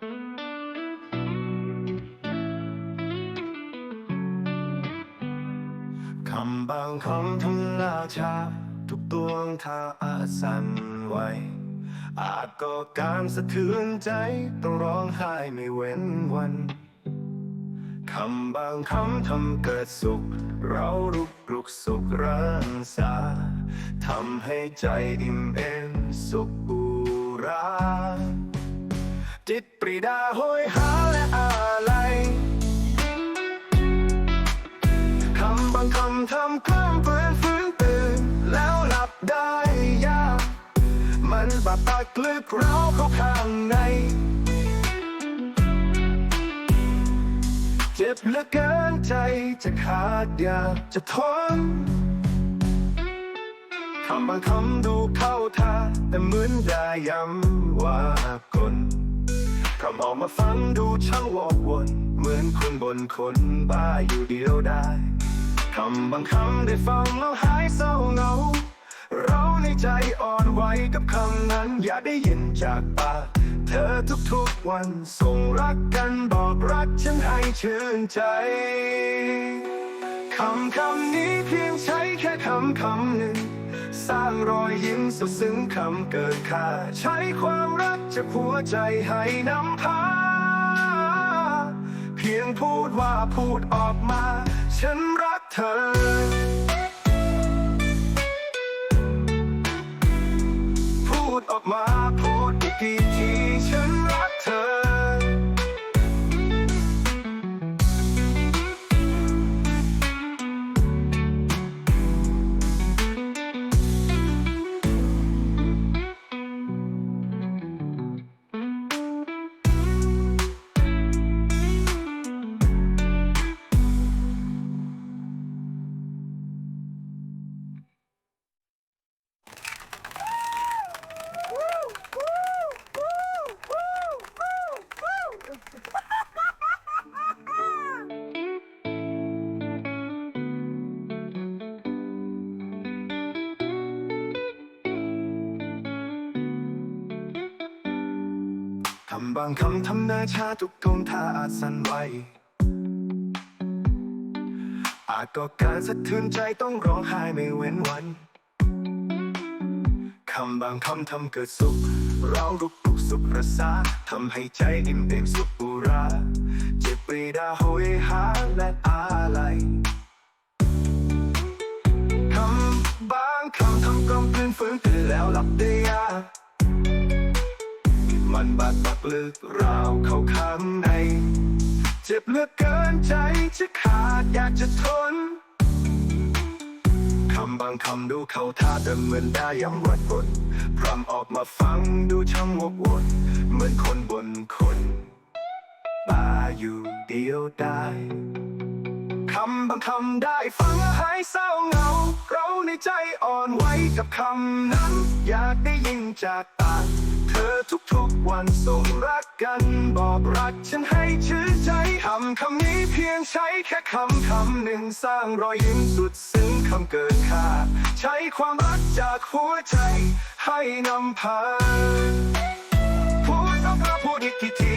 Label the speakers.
Speaker 1: คำบางคำทำลาชา ทุกดวงถ้าอาสั่นไหว อาจก่อการสะเทือนใจ ต้องร้องไห้ไม่เว้นวันคำบางคำทำเกิดสุข เรารุกปลุกสุขรังสาทำให้ใจอิ่มเอ็นสุขอุรา จิตปรีดาโหยหาและอะไรคำบางคำทำคล่ำเพื่อนฟื้นตื่น แล้วหลับได้ยาก มันบาดตาลึกเราเข้าข้างใน เจ็บเหลือเกินใจจะขาดอยากจะทนคำบางคำดูเข้าท่าแต่เหมือนได้ย้ำว่ากล คำออกมาฟังดูช่างวอกวน เหมือนคนบนคนบ้าอยู่เดียวได้คำบางคำได้ฟังแล้วหายเศร้าเหงา เราในใจอ่อนไหวกับคำนั้น อย่าได้ยินจากปากเธอทุกๆวันส่งรักกันบอกรักฉันให้ชื่นใจ คำคำนี้เพียงใช้แค่คำคำหนึ่ง สร้างรอยยิ้มสุดซึ้งคำเกินค่า ใช้ความรักจากหัวใจให้นำพา เพียงพูดว่าพูดออกมา ฉันรักเธอพูดออกมา คำบางคำทำหน้าชาทุกทงท่าอาจสั่นไหวอาจก่อการสะเทือนใจต้องร้องไห้ไม่เว้นวัน คำบางคำทำเกิดสุข เรารุกปลุกสุขรักษาทำให้ใจอิ่มเอ็มสุขอุราเจ็บปรีดาโหยหาและอะไรคำบางคำทำกลมกลืนฝืนตื่นแล้วหลับได้ บาดปักลึกราวเข้าข้างใน เจ็บเหลือเกินใจจะขาดอยากจะทน คำบางคำดูเข้าท่าแต่เหมือนได้ย้ำวัดบนพรำออกมาฟังดูช่างวกวนเหมือนคนบนคนบาอยู่เดียวได้คำบางคำได้ฟังแล้วหายเศร้าเหงา เราในใจอ่อนไหวกับคำนั้น อยากได้ยินจากปาก อทุกๆวันส่งรักกันบอกรักฉันให้ชื่นใจคำคำนี้เพียงใช้แค่คำคำหนึ่งสร้างรอยยิ้มสุดซึ้งคำเกินค่า ใช้ความรักจากหัวใจให้นำพาพูดออกมาพูดอีกกี่ที